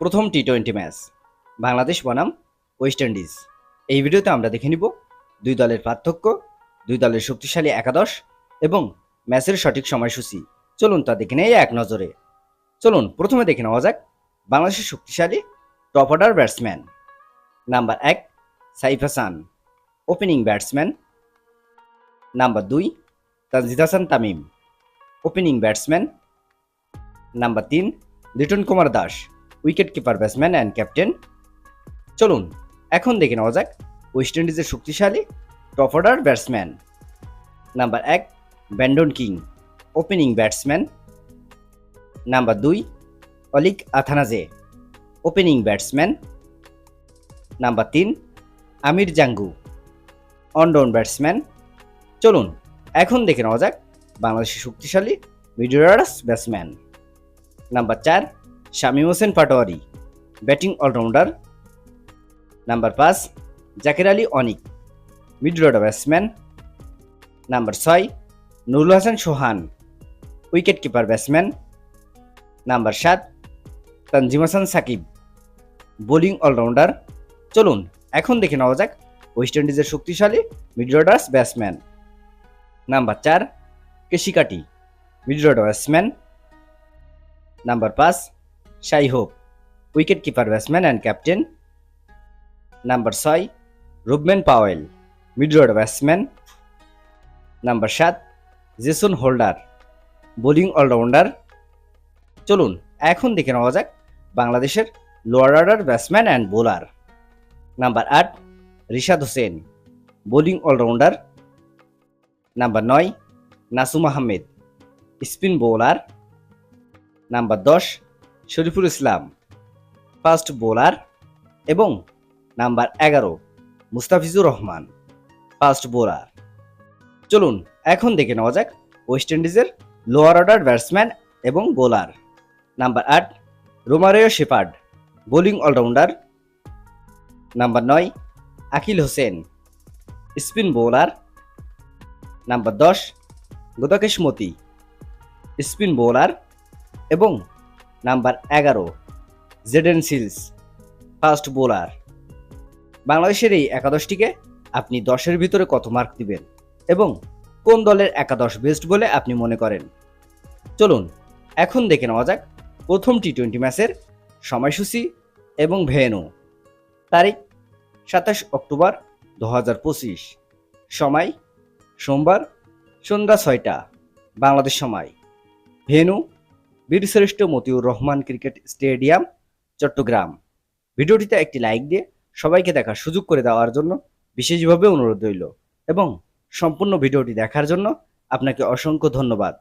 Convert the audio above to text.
প্রথম T twenty match Bangladesh বনাম West Indies এই ভিডিওতে আমরা দেখে নিব দুই দলের পার্থক্য, দুই দলের শক্তিশালী একাদশ এবং ম্যাচের সঠিক সময়সূচি। চলুন তা দেখে নেই এক নজরে। চলুন, প্রথমে দেখে নেওয়া যাক বাংলাদেশের শক্তিশালী টপ অর্ডার ব্যাটসম্যান নাম্বার এক, Saif Hasan opening batsman number দুই, Tanzid Hasan Tamim opening batsman number তিন, Liton Kumar Das. Wicket keeper batsman and captain চলুন, এখন দেখে নেওয়া যাক ওয়েস্ট ইন্ডিজের শক্তিশালী টপ অর্ডার ব্যাটসম্যান নাম্বার এক Brandon King opening batsman number দুই অলিক আথানাজে ওপেনিং ব্যাটসম্যান নাম্বার তিন আমির জাঙ্গু অনডাউন ব্যাটসম্যান চলুন, এখন দেখে নেওয়া যাক বাংলাদেশের শক্তিশালী মিডরাস ব্যাটসম্যান নাম্বার চার Shamim Hossain Patwari, batting allrounder. Number পাঁচ, Zakir Ali Anik mid order batsman. Number ছয়, Nurul Hasan Sohan, wicket keeper batsman. Number সাত, তানজিম হাসান সাকিব, বোলিং অলরাউন্ডার। চলুন, এখন দেখে নেওয়া যাক ওয়েস্ট ইন্ডিজের শক্তিশালী মিড অর্ডার্স ব্যাটসম্যান। নাম্বার চার, কেশিকাটি মিড অর্ডার ব্যাটসম্যান। নাম্বার পাঁচ Shai Hope wicket keeper batsman and captain number ছয় Rovman Powell mid order batsman number সাত জেসন হোল্ডার বোলিং অলরাউন্ডার চলুন, এখন দেখে নেওয়া যাক বাংলাদেশের lower order batsman and bowler number আট Rishad Hossain bowling allrounder number নয় Nasum Ahmed spin bowler number দশ শরীফুল ইসলাম ফাস্ট বোলার এবং নাম্বার এগারো, মুস্তাফিজুর রহমান ফাস্ট বোলার চলুন, এখন দেখে নেওয়া যাক ওয়েস্ট ইন্ডিজের লোয়ার অর্ডার ব্যাটসম্যান এবং বোলার নাম্বার আট, Romario Shepherd bowling allrounder number নয়, Akeal Hosein spin bowler number দশ গোদাকেশ মতি স্পিন বোলার এবং নাম্বার এগারো জেডেন সিলস ফাস্ট বোলার বাংলাদেশের এই একাদশটিকে আপনি দশের ভিতরে কত মার্ক দিবেন এবং কোন দলের একাদশ বেস্ট বলে আপনি মনে করেন? চলুন, এখন দেখে নেওয়া যাক প্রথম টি টোয়েন্টি ম্যাচের সময়সূচি এবং ভেনু তারিখ, সাতাশ অক্টোবর দু হাজার পঁচিশ। সময়, সোমবার সন্ধ্যা ছয়টা, বাংলাদেশ সময়। Venue Birshreshtho Motiur Rahman cricket stadium, Chattogram. ভিডিওটিতে একটি লাইক দিয়ে সবাইকে দেখার সুযোগ করে দেওয়ার জন্য বিশেষভাবে অনুরোধ রইল এবং সম্পূর্ণ ভিডিওটি দেখার জন্য আপনাকে অসংখ্য ধন্যবাদ।